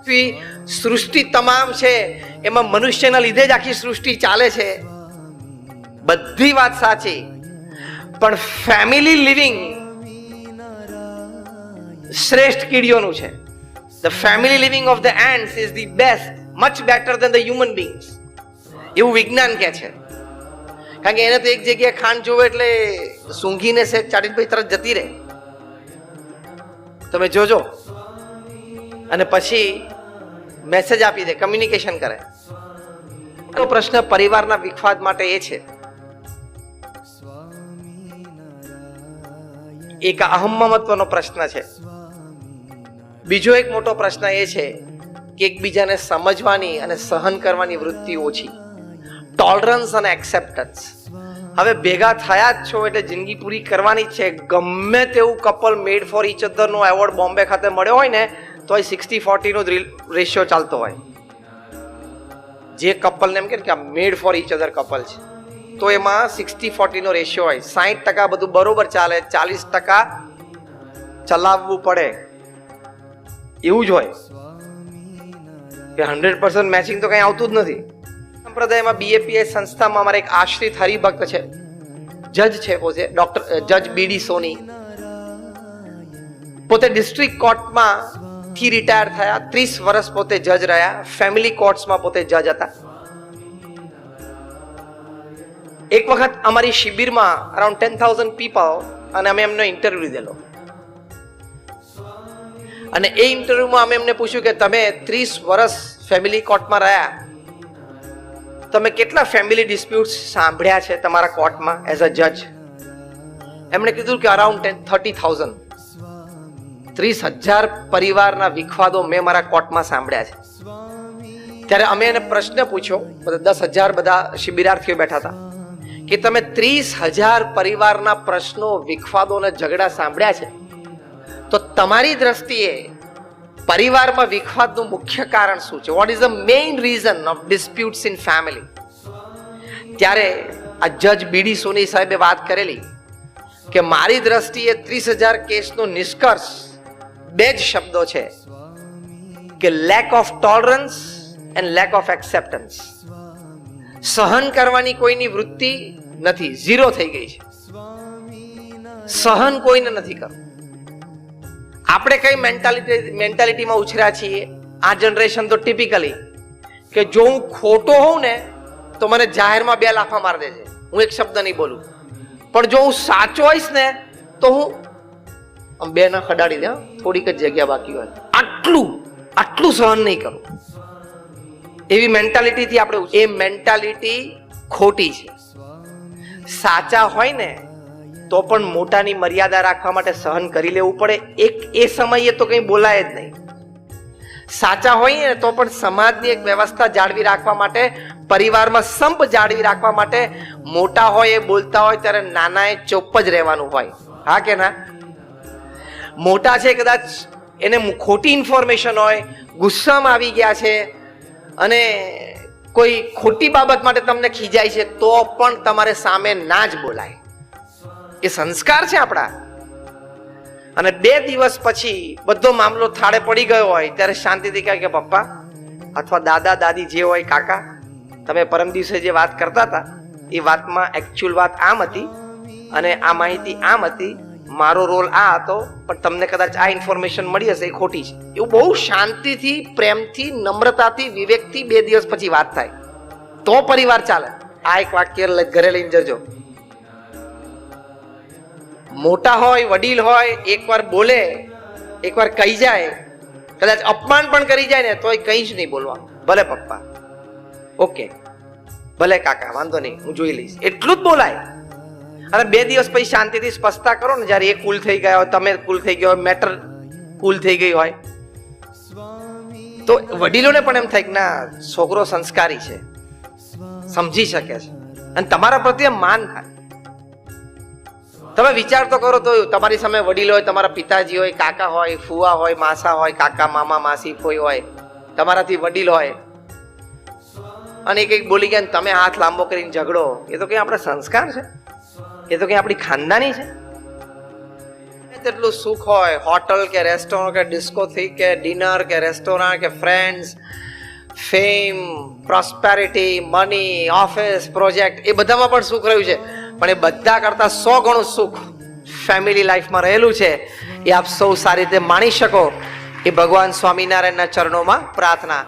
પૃથ્વી સૃષ્ટિ તમામ છે. એમાં મનુષ્યના લીધે જ આખી સૃષ્ટિ ચાલે છે. બધી વાત સાચી. પણ ફેમિલી લિવિંગ શ્રેષ્ઠ કીડીઓનું છે. The family living of the ants is the best much better than the human beings એવું વિજ્ઞાન કહે છે. કારણ કે એને તો એક જગ્યાએ ખાંડ જોવે એટલે સૂંઘીને શેક ચાટીભાઈ તરત જતી રહે. તમે જોજો. અને પછી મેસેજ આપી દે કમ્યુનિકેશન કરે. તો પ્રશ્ન પરિવારના વિખવાદ માટે એ છે. એક અહમ્મત્વનો પ્રશ્ન છે. બીજો એક મોટો પ્રશ્ન એ છે કે એકબીજાને સમજવાની અને સહન કરવાની વૃત્તિ ઓછી. ટોલરન્સ અને એક્સેપ્ટન્સ હવે ભેગા થયા જ છો એટલે જિંદગી પૂરી કરવાની છે. ગમે તેવું કપલ મેડ ફોર ઇચ અધરનો એવોર્ડ બોમ્બે ખાતે મળ્યો હોય ને તો એ સિક્સટી ફોર્ટીનો રેશિયો ચાલતો હોય. જે કપલને એમ કે made for each other couple છે. તો એમાં સિક્સટી ફોર્ટીનો રેશિયો હોય. સાહીઠ ટકા બધું બરોબર ચાલે, ચાલીસ ટકા ચલાવવું પડે. એવું જ હોય. કે હંડ્રેડ પર્સન્ટ મેચિંગ તો કંઈ આવતું જ નથી. સંપ્રદાયમાં બીએપીએસ સંસ્થામાં અમારે એક આશ્રિત હરિભક્ત છે. જજ છે પોતે, ડોક્ટર જજ બીડી સોની. પોતે ડિસ્ટ્રિક્ટ કોર્ટમાં થી રિટાયર થયા, ત્રીસ વર્ષ પોતે જજ રહ્યા ફેમિલી કોર્ટ્સમાં પોતે જજ હતા. એક વખત અમારી શિબિરમાં અરાઉન્ડ ટેન થાઉઝન્ડ પીપલ અને અમે એમનો ઇન્ટરવ્યુ લીધેલો. અને એ ઇન્ટરવ્યુમાં અમે એમને પૂછ્યું કે તમે ત્રીસ વર્ષ ફેમિલી કોર્ટમાં રહ્યા. તમે કેટલા ફેમિલી ડિસ્પ્યુટ સાંભળ્યા છે તમારા કોર્ટમાં એઝ અ જજ એમણે કીધું કે અરાઉન્ડ ટેન થર્ટી થાઉઝન્ડ ત્રીસ હજાર પરિવારના વિખવાદો મેં મારા કોર્ટમાં સાંભળ્યા છે. ત્યારે અમે એને પ્રશ્ન પૂછ્યો, બધા દસ હજાર બધા શિબિરાર્થીઓ બેઠા હતા, કે તમે ત્રીસ હજાર પરિવારના પ્રશ્નો, વિખવાદો અને ઝઘડા સાંભળ્યા છે? તો તમારી દ્રષ્ટિએ પરિવારમાં વિખવાદનું મુખ્ય કારણ શું છે? What is the main reason of disputes in family ત્યારે આ જજ બીડી સોની સાહેબે વાત કરેલી કે મારી દ્રષ્ટિએ ત્રીસ હજાર કેસનો નિષ્કર્ષ બે જ શબ્દો છે કે lack of tolerance and lack of acceptance સહન કરવાની કોઈની વૃત્તિ નથી, ઝીરો થઈ ગઈ છે. સહન કોઈને નથી કરવું. આપણે કઈ મેન્ટાલિટી મેન્ટાલિટીમાં ઉછર્યા છીએ? આ જનરેશન તો ટિપિકલી કે જો હું ખોટો હોઉં ને, તો મને જાહેરમાં બે લાફા મારી દેજે. હું એક શબ્દ નહીં બોલું. પણ જો હું સાચો હોઈશ ને, તો હું આમ બે ના ખડાડી દે થોડીક જ જગ્યા બાકી હોય. આટલું આટલું સહન નહીં કરું. એવી મેન્ટાલિટીથી આપણે એ મેન્ટાલિટી ખોટી છે. સાચા હોય ને, તો પણ મોટાની મર્યાદા રાખવા માટે સહન કરી લેવું પડે. એક, એ સમયે તો કંઈ બોલાય જ નહીં. સાચા હોય ને, તો પણ સમાજની એક વ્યવસ્થા જાળવી રાખવા માટે, પરિવારમાં સંપ જાળવી રાખવા માટે મોટા હોય એ બોલતા હોય ત્યારે નાનાએ ચોપ જ રહેવાનું હોય. હા કે ના? મોટા છે કદાચ, એને ખોટી ઇન્ફોર્મેશન હોય, ગુસ્સામાં આવી ગયા છે, અને કોઈ ખોટી બાબત માટે તમને ખીજાય છે, તો પણ તમારે સામે ના જ બોલાય. એ સંસ્કાર છે આપણા. અને બે દિવસ પછી બધો મામલો થાળે પડી ગયો હોય, ત્યારે શાંતિથી કહે કે, પપ્પા, અથવા દાદા, દાદી જે હોય, કાકા, તમે પરમ દિવસે જે વાત કરતા હતા, એ વાતમાં એકચ્યુઅલ વાત આમ હતી, અને આ માહિતી આમ હતી મારો રોલ આ હતો, પણ તમને કદાચ આ ઇન્ફોર્મેશન મળી હશે, એ ખોટી છે. એવું બહુ શાંતિથી, પ્રેમથી, નમ્રતાથી, વિવેકથી બે દિવસ પછી વાત થાય. તો પરિવાર ચાલે. આ એક વાક્ય ઘરે લઈને જજો. મોટા હોય, વડીલ હોય, એકવાર બોલે, એકવાર કહી જાય, કદાચ અપમાન પણ કરી જાય ને, તોય કંઈ જ નહીં બોલવા ભલે પપ્પા. ઓકે. ભલે કાકા, વાંધો નહીં, હું જોઈ લઈશ. એટલું જ બોલાય. અને બે દિવસ પછી શાંતિથી સ્પષ્ટતા કરો ને, જ્યારે એ કુલ થઈ ગયા હોય, તમે કુલ થઈ ગયા હોય મેટર કુલ થઈ ગઈ હોય. તો વડીલોને પણ એમ થાય કે ના, છોકરો સંસ્કારી છે. સમજી શકે છે. અને તમારા પ્રત્યે માન થાય. તમે વિચાર તો કરો તો તમારી સામે વડીલ હોય, તમારા પિતાજી હોય, કાકા હોય, ફુવા હોય, માસા હોય, કાકા, મામા, માસી કોઈ હોય, તમારાથી વડીલ હોય. અને કંઈક બોલી ગયા તમે હાથ લાંબો કરીને ઝઘડો, એ તો કંઈ આપણા સંસ્કાર છે. એ તો કંઈ આપણી ખાનદાની છે. તેટલું સુખ હોય, હોટલ કે રેસ્ટોરન્ટ કે ડિસ્કોથી કે ડિનર કે રેસ્ટોરન્ટ કે friends fame prosperity money office project એ બધામાં પણ સુખ રહ્યું છે. પણ એ બધા કરતાં સો ગણું સુખ ફેમિલી લાઈફમાં રહેલું છે. એ આપ સૌ સારી રીતે માણી શકો. એ ભગવાન સ્વામિનારાયણના ચરણોમાં પ્રાર્થના.